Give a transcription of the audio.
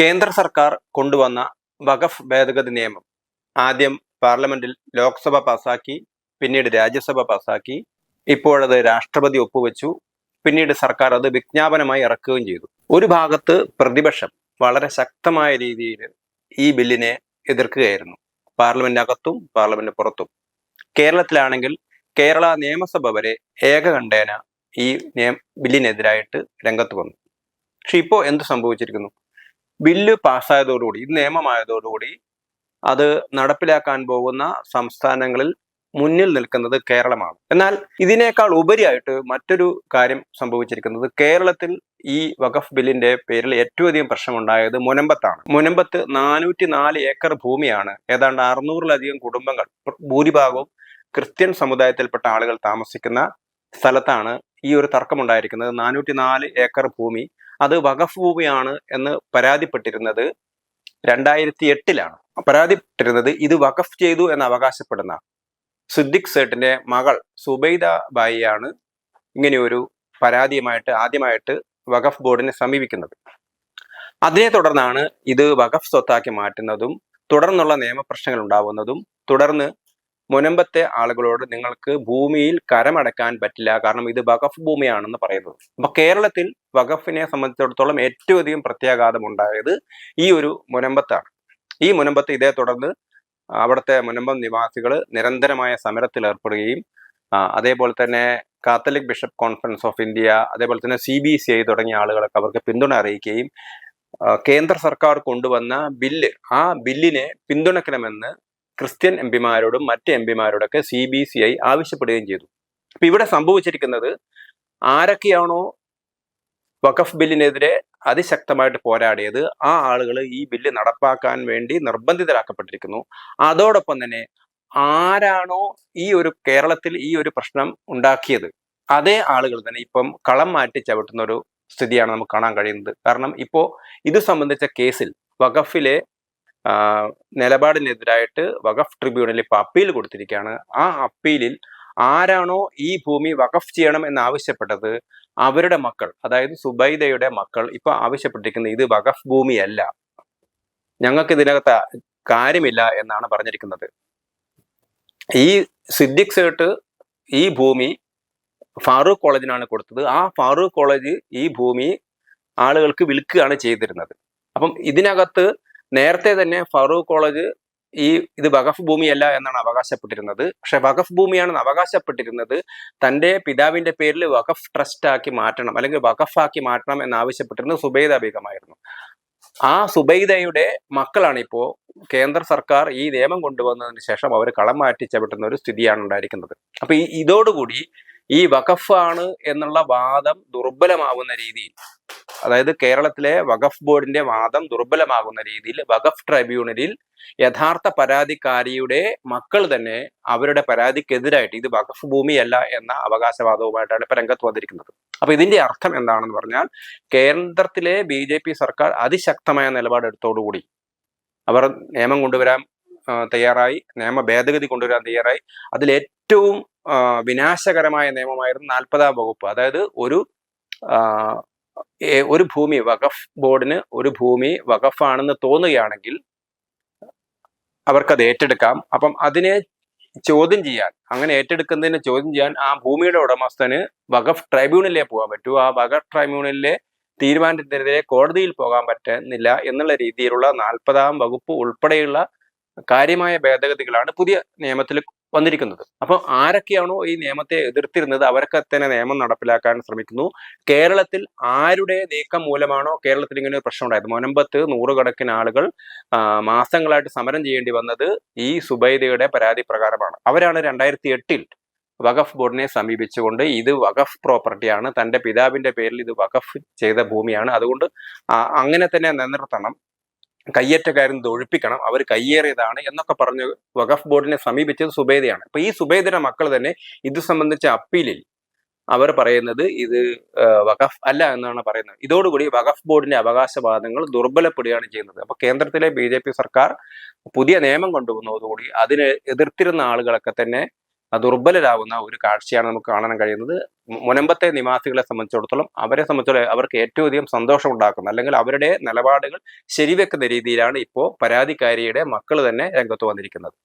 കേന്ദ്ര സർക്കാർ കൊണ്ടുവന്ന വഖഫ് ഭേദഗതി നിയമം. ആദ്യം പാർലമെന്റിൽ ലോക്സഭ പാസാക്കി പിന്നീട് രാജ്യസഭ പാസാക്കി. ഇപ്പോഴത് രാഷ്ട്രപതി ഒപ്പുവെച്ചു. പിന്നീട് സർക്കാർ അത് വിജ്ഞാപനമായി ഇറക്കുകയും ചെയ്തു. ഒരു ഭാഗത്ത് പ്രതിപക്ഷം വളരെ ശക്തമായ രീതിയിൽ ഈ ബില്ലിനെ എതിർക്കുകയായിരുന്നു. പാർലമെന്റിനകത്തും പാർലമെന്റ് പുറത്തും. കേരളത്തിലാണെങ്കിൽ കേരള നിയമസഭ വരെ ഏകകണ്ഠേന ഈ നിയ ബില്ലിനെതിരായിട്ട് രംഗത്ത് വന്നു. പക്ഷെ ഇപ്പോൾ എന്ത് സംഭവിച്ചിരിക്കുന്നു? ബില്ല് പാസ്സായതോടുകൂടി ഇത് നിയമമായതോടുകൂടി അത് നടപ്പിലാക്കാൻ പോകുന്ന സംസ്ഥാനങ്ങളിൽ മുന്നിൽ നിൽക്കുന്നത് കേരളമാണ്. എന്നാൽ ഇതിനേക്കാൾ ഉപരിയായിട്ട് മറ്റൊരു കാര്യം സംഭവിച്ചിരിക്കുന്നത് കേരളത്തിൽ ഈ വഖഫ് ബില്ലിന്റെ പേരിൽ ഏറ്റവും അധികം പ്രശ്നമുണ്ടായത് മുനമ്പത്താണ്. മുനമ്പത്ത് നാനൂറ്റി നാല് ഏക്കർ ഭൂമിയാണ്. ഏതാണ്ട് അറുന്നൂറിലധികം കുടുംബങ്ങൾ ഭൂരിഭാഗവും ക്രിസ്ത്യൻ സമുദായത്തിൽപ്പെട്ട ആളുകൾ താമസിക്കുന്ന സ്ഥലത്താണ് ഈ ഒരു തർക്കമുണ്ടായിരിക്കുന്നത്. നാനൂറ്റി നാല് ഏക്കർ ഭൂമി അത് വഖഫ് ഭൂമിയാണ് എന്ന് പരാതിപ്പെട്ടിരുന്നത് രണ്ടായിരത്തി എട്ടിലാണ് പരാതിപ്പെട്ടിരുന്നത് ഇത് വഖഫ് ചെയ്തു എന്ന് അവകാശപ്പെടുന്ന സിദ്ദിഖ് സേട്ടിന്റെ മകൾ സുബൈദ ബായിയാണ് ഇങ്ങനെയൊരു പരാതിയുമായിട്ട് ആദ്യമായിട്ട് വഖഫ് ബോർഡിനെ സമീപിക്കുന്നത്. അതിനെ തുടർന്നാണ് ഇത് വഖഫ് സ്വത്താക്കി മാറ്റുന്നതും തുടർന്നുള്ള നിയമപ്രശ്നങ്ങൾ ഉണ്ടാവുന്നതും തുടർന്ന് മുനമ്പത്തെ ആളുകളോട് നിങ്ങൾക്ക് ഭൂമിയിൽ കരമടക്കാൻ പറ്റില്ല. കാരണം ഇത് വഖഫ് ഭൂമിയാണെന്ന് പറയുന്നത്. അപ്പൊ കേരളത്തിൽ വഖഫിനെ സംബന്ധിച്ചിടത്തോളം ഏറ്റവും അധികം പ്രത്യാഘാതം ഉണ്ടായത് ഈ ഒരു മുനമ്പത്താണ്. ഈ മുനമ്പത്ത് ഇതേ തുടർന്ന് അവിടുത്തെ മുനമ്പം നിവാസികൾ നിരന്തരമായ സമരത്തിൽ ഏർപ്പെടുകയും അതേപോലെ തന്നെ Catholic bishop conference of India അതേപോലെ തന്നെ സി ബി സി ഐ തുടങ്ങിയ ആളുകളൊക്കെ അവർക്ക് പിന്തുണ അറിയിക്കുകയും കേന്ദ്ര സർക്കാർ കൊണ്ടുവന്ന ബില്ല് ആ ബില്ലിനെ പിന്തുണയ്ക്കണമെന്ന് ക്രിസ്ത്യൻ എം പിമാരോടും മറ്റ് എം പിമാരോടൊക്കെ സി ബി സി ഐ ആവശ്യപ്പെടുകയും ചെയ്തു. അപ്പൊ ഇവിടെ സംഭവിച്ചിരിക്കുന്നത് ആരൊക്കെയാണോ വഖഫ് ബില്ലിനെതിരെ അതിശക്തമായിട്ട് പോരാടിയത് ആ ആളുകൾ ഈ ബില്ല് നടപ്പാക്കാൻ വേണ്ടി നിർബന്ധിതരാക്കപ്പെട്ടിരിക്കുന്നു. അതോടൊപ്പം തന്നെ ആരാണോ ഈ ഒരു കേരളത്തിൽ ഈ ഒരു പ്രശ്നം ഉണ്ടാക്കിയത് അതേ ആളുകൾ തന്നെ ഇപ്പം കളം മാറ്റി ചവിട്ടുന്ന ഒരു സ്ഥിതിയാണ് നമുക്ക് കാണാൻ കഴിയുന്നത്. കാരണം ഇപ്പോൾ ഇത് സംബന്ധിച്ച കേസിൽ വഖഫിലെ നിലപാടിനെതിരായിട്ട് വഖഫ് ട്രിബ്യൂണലിൽ ഇപ്പോൾ അപ്പീൽ കൊടുത്തിരിക്കുകയാണ്. ആ അപ്പീലിൽ ആരാണോ ഈ ഭൂമി വഖഫ് ചെയ്യണം എന്ന് ആവശ്യപ്പെട്ടത് അവരുടെ മക്കൾ അതായത് സുബൈദയുടെ മക്കൾ ഇപ്പൊ ആവശ്യപ്പെട്ടിരിക്കുന്നത് ഇത് വഖഫ് ഭൂമിയല്ല. ഞങ്ങൾക്ക് ഇതിനകത്ത് കാര്യമില്ല എന്നാണ് പറഞ്ഞിരിക്കുന്നത്. ഈ സിദ്ദിഖ് സേട്ട് ഈ ഭൂമി ഫാറൂഖ് കോളേജിനാണ് കൊടുത്തത്. ആ ഫാറൂഖ് കോളേജ് ഈ ഭൂമി ആളുകൾക്ക് വിൽക്കുകയാണ് ചെയ്തിരുന്നത്. അപ്പം ഇതിനകത്ത് നേരത്തെ തന്നെ ഫറൂഖ് കോളേജ് ഈ ഇത് വഖഫ് ഭൂമിയല്ല എന്നാണ് അവകാശപ്പെട്ടിരുന്നത്. പക്ഷെ വഖഫ് ഭൂമിയാണെന്ന് അവകാശപ്പെട്ടിരുന്നത് തന്റെ പിതാവിന്റെ പേരിൽ വഖഫ് ട്രസ്റ്റ് ആക്കി മാറ്റണം അല്ലെങ്കിൽ വഖഫ് ആക്കി മാറ്റണം എന്നാവശ്യപ്പെട്ടിരുന്നത് സുബൈദ ബീഗമായിരുന്നു ആ സുബൈദയുടെ മക്കളാണ് ഇപ്പോൾ കേന്ദ്ര സർക്കാർ ഈ നിയമം കൊണ്ടുവന്നതിന് ശേഷം അവർ കളം മാറ്റി ചവിട്ടുന്ന ഒരു സ്ഥിതിയാണ് ഉണ്ടായിരിക്കുന്നത്. അപ്പൊ ഈ ഇതോടുകൂടി ഈ വഖഫ് ആണ് എന്നുള്ള വാദം ദുർബലമാവുന്ന രീതിയിൽ അതായത് കേരളത്തിലെ വഖഫ് ബോർഡിന്റെ വാദം ദുർബലമാകുന്ന രീതിയിൽ വഖഫ് ട്രൈബ്യൂണലിൽ യഥാർത്ഥ പരാതിക്കാരിയുടെ മക്കൾ തന്നെ അവരുടെ പരാതിക്കെതിരായിട്ട് ഇത് വഖഫ് ഭൂമിയല്ല എന്ന അവകാശവാദവുമായിട്ടാണ് ഇപ്പൊ രംഗത്ത് വന്നിരിക്കുന്നത്. അപ്പൊ ഇതിന്റെ അർത്ഥം എന്താണെന്ന് പറഞ്ഞാൽ കേന്ദ്രത്തിലെ ബി സർക്കാർ അതിശക്തമായ നിലപാടെടുത്തോടുകൂടി അവർ നിയമം കൊണ്ടുവരാൻ തയ്യാറായി നിയമ ഭേദഗതി കൊണ്ടുവരാൻ തയ്യാറായി. അതിൽ ഏറ്റവും വിനാശകരമായ നിയമമായിരുന്നു നാൽപ്പതാം വകുപ്പ്. അതായത് ഒരു ഒരു ഭൂമി വഖഫ് ബോർഡിന് ഒരു ഭൂമി വഖഫാണെന്ന് തോന്നുകയാണെങ്കിൽ അവർക്കത് ഏറ്റെടുക്കാം. അപ്പം അതിനെ ചോദ്യം ചെയ്യാൻ അങ്ങനെ ഏറ്റെടുക്കുന്നതിനെ ചോദ്യം ചെയ്യാൻ ആ ഭൂമിയുടെ ഉടമസ്ഥന് വഖഫ് ട്രൈബ്യൂണലിലെ പോകാൻ പറ്റൂ. ആ വഖഫ് ട്രൈബ്യൂണലിലെ തീരുമാനത്തിനെതിരെ കോടതിയിൽ പോകാൻ പറ്റുന്നില്ല എന്നുള്ള രീതിയിലുള്ള നാൽപ്പതാം വകുപ്പ് ഉൾപ്പെടെയുള്ള കാര്യമായ ഭേദഗതികളാണ് പുതിയ നിയമത്തിൽ വന്നിരിക്കുന്നത്. അപ്പോൾ ആരൊക്കെയാണോ ഈ നിയമത്തെ എതിർത്തിരുന്നത് അവരൊക്കെ തന്നെ നിയമം നടപ്പിലാക്കാൻ ശ്രമിക്കുന്നു. കേരളത്തിൽ ആരുടെ നീക്കം മൂലമാണോ കേരളത്തിൽ ഇങ്ങനെ ഒരു പ്രശ്നം ഉണ്ടായത്? മുനമ്പത്ത് നൂറുകണക്കിന് ആളുകൾ മാസങ്ങളായിട്ട് സമരം ചെയ്യേണ്ടി വന്നത് ഈ സുബൈദയുടെ പരാതി പ്രകാരമാണ്. അവരാണ് രണ്ടായിരത്തി എട്ടിൽ വഖഫ് ബോർഡിനെ സമീപിച്ചുകൊണ്ട് ഇത് വഖഫ് പ്രോപ്പർട്ടിയാണ് തന്റെ പിതാവിന്റെ പേരിൽ ഇത് വഖഫ് ചെയ്ത ഭൂമിയാണ്. അതുകൊണ്ട് അങ്ങനെ തന്നെ നിലനിർത്തണം. കയ്യേറ്റക്കാരൻ ഒഴിപ്പിക്കണം. അവർ കയ്യേറിയതാണ് എന്നൊക്കെ പറഞ്ഞ് വഖഫ് ബോർഡിനെ സമീപിച്ചത് സുബേദയാണ്. അപ്പൊ ഈ സുബേദയുടെ മക്കൾ തന്നെ ഇത് സംബന്ധിച്ച അപ്പീലിൽ അവർ പറയുന്നത് ഇത് വഖഫ് അല്ല എന്നാണ് പറയുന്നത്. ഇതോടുകൂടി വഖഫ് ബോർഡിന്റെ അവകാശവാദങ്ങൾ ദുർബലപ്പെടുകയാണ് ചെയ്യുന്നത്. അപ്പൊ കേന്ദ്രത്തിലെ ബി സർക്കാർ പുതിയ നിയമം കൊണ്ടുവന്നതോടുകൂടി അതിനെ എതിർത്തിരുന്ന ആളുകളൊക്കെ തന്നെ ദുർബലരാകുന്ന ഒരു കാഴ്ചയാണ് നമുക്ക് കാണാൻ കഴിയുന്നത്. മുനമ്പത്തെ നിവാസികളെ സംബന്ധിച്ചിടത്തോളം അവരെ സംബന്ധിച്ചിടത്തോളം അവർക്ക് ഏറ്റവും അധികം സന്തോഷം ഉണ്ടാക്കുന്ന അല്ലെങ്കിൽ അവരുടെ നിലപാടുകൾ ശരിവെക്കുന്ന രീതിയിലാണ് ഇപ്പോൾ പരാതിക്കാരിയുടെ മക്കൾ തന്നെ രംഗത്ത് വന്നിരിക്കുന്നത്.